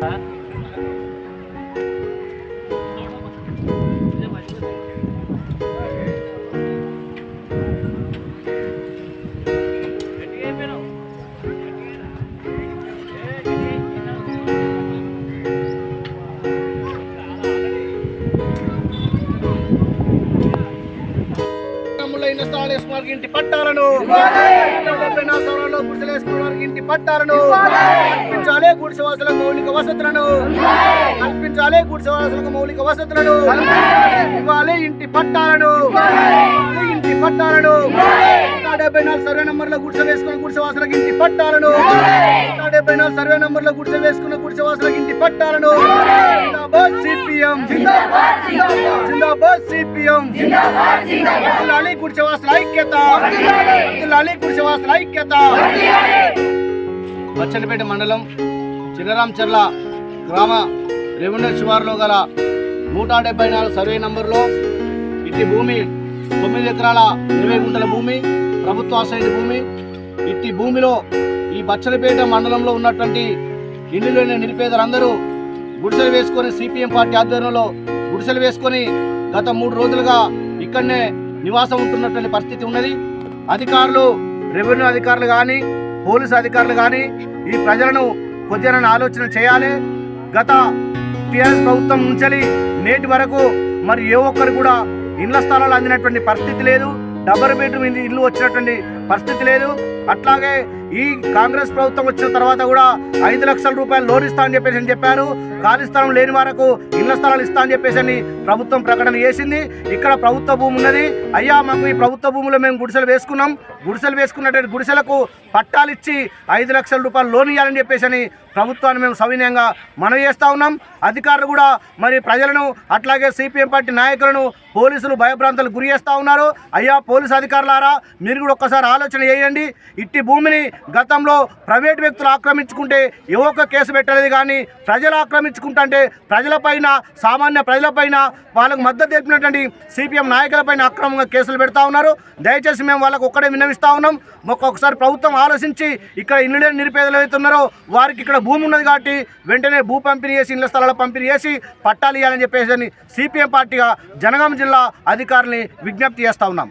来 సంవత్సరాల్లో ఇళ్ళ స్థలాలు వేసుకున్న వారికి ఇంటి పట్టాలను. డెబ్బై నాలుగు సంవత్సరాల్లో గుడిసెలు వేసుకున్న వారికి ఇంటి పట్టాలను. కల్పించాలి గుడిసెవాసులకు మౌలిక వసతులను. కల్పించాలి గుడిసెవాసులకు మౌలిక వసతులను. ఇవ్వాలి ఇంటి పట్టాలను. ఇంటి పట్టాలను. డెబ్బై నాలుగు సర్వే నంబర్ల గుడిసె వేసుకున్న గుడిసెవాసులకు ఇంటి పట్టాలను. డెబ్బై నాలుగు సర్వే నంబర్ల గుడిసె వేసుకున్న గుడిసెవాసులకు ఇంటి పట్టాలను. సిపిఎం. సిపిఎం. వర్ధిల్లాలి గుడిసెవాసుల ఐక్యత. వర్ధిల్లాలి గుడిసెవాసుల ఐక్యత. బచ్చన్నపేట మండలం చిన్నరాంచర్ల గ్రామ రెవెన్యూ శివారులో గల నూట డెబ్బై నాలుగు సర్వే నంబర్లో ఇట్టి భూమి తొమ్మిది ఎకరాల ఇరవై గుంటల భూమి ప్రభుత్వ ఆశ్రయ భూమి ఇట్టి భూమిలో ఈ బచ్చలపేట మండలంలో ఉన్నటువంటి లేని నిరుపేదలందరూ గుడిసెలు వేసుకొని సిపిఎం పార్టీ ఆధ్వర్యంలో గుడిసెలు వేసుకొని గత మూడు రోజులుగా ఇక్కడనే నివాసం ఉంటున్నటువంటి పరిస్థితి ఉన్నది. అధికారులు రెవెన్యూ అధికారులు కానీ పోలీసు అధికారులు కానీ ఈ ప్రజలను కొద్దిగా ఆలోచన చేయాలి. గత టీఆర్ఎస్ ప్రభుత్వం నుంచి నేటి వరకు మరి ఏ ఒక్కరు కూడా ఇళ్ళ స్థలాలు అందినటువంటి పరిస్థితి లేదు. డబల్ బెడ్రూమ్ ఇల్లు- ఇల్లు వచ్చినటువంటి పరిస్థితి లేదు. అట్లాగే ఈ కాంగ్రెస్ ప్రభుత్వం వచ్చిన తర్వాత కూడా ఐదు లక్షల రూపాయలు లోన్ ఇస్తా అని చెప్పేసి అని చెప్పారు. ఖాళీ స్థలం లేని వరకు ఇళ్ళ స్థలాలు ఇస్తా అని చెప్పేసి అని ప్రభుత్వం ప్రకటన చేసింది. ఇక్కడ ప్రభుత్వ భూమి ఉన్నది. అయ్యా మాకు ఈ ప్రభుత్వ భూమిలో మేము గుడిసెలు వేసుకున్నాం. గుడిసెలు వేసుకున్నటువంటి గుడిసెలకు పట్టాలు ఇచ్చి ఐదు లక్షల రూపాయలు లోన్ ఇవ్వాలని చెప్పేసి అని ప్రభుత్వాన్ని మేము సవినయంగా మనవి చేస్తూ ఉన్నాం. అధికారులు కూడా మరి ప్రజలను అట్లాగే సిపిఎం పార్టీ నాయకులను పోలీసులు భయభ్రాంతులకు గురి చేస్తూ ఉన్నారు. అయ్యా పోలీసు అధికారులారా మీరు కూడా ఒక్కసారి ఆలోచన చేయండి. ఇట్టి భూమిని గతంలో ప్రైవేట్ వ్యక్తులు ఆక్రమించుకుంటే ఏ ఒక్క కేసు పెట్టలేదు కానీ ప్రజలు ఆక్రమించుకుంటుంటే ప్రజలపైన సామాన్య ప్రజలపైన వాళ్ళకు మద్దతు తెలిపినటువంటి సిపిఎం నాయకులపైన అక్రమంగా కేసులు పెడతా ఉన్నారు. దయచేసి మేము వాళ్ళకు ఒక్కడే విన్నవిస్తా ఉన్నాం. ఒక్కొక్కసారి ప్రభుత్వం ఆలోచించి ఇక్కడ ఇల్లు లేని నిరుపేదలు అవుతున్నారో వారికి ఇక్కడ భూమి ఉన్నది కాబట్టి వెంటనే భూ పంపిణీ చేసి ఇళ్ళ స్థలాల పంపిణీ చేసి పట్టాలు ఇవ్వాలని చెప్పేసి సిపిఎం పార్టీగా జనగాం జిల్లా అధికారుల్ని విజ్ఞప్తి చేస్తా ఉన్నాం.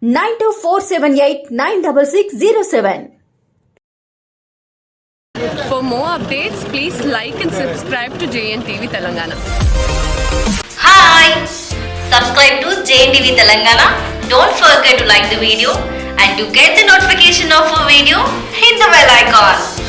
nine two four seven eight nine double six zero seven. For more updates, please like and subscribe to JNTV Telangana. Hi! Subscribe to JNTV Telangana. Don't forget to like the video and to get the notification of a video, hit the bell icon.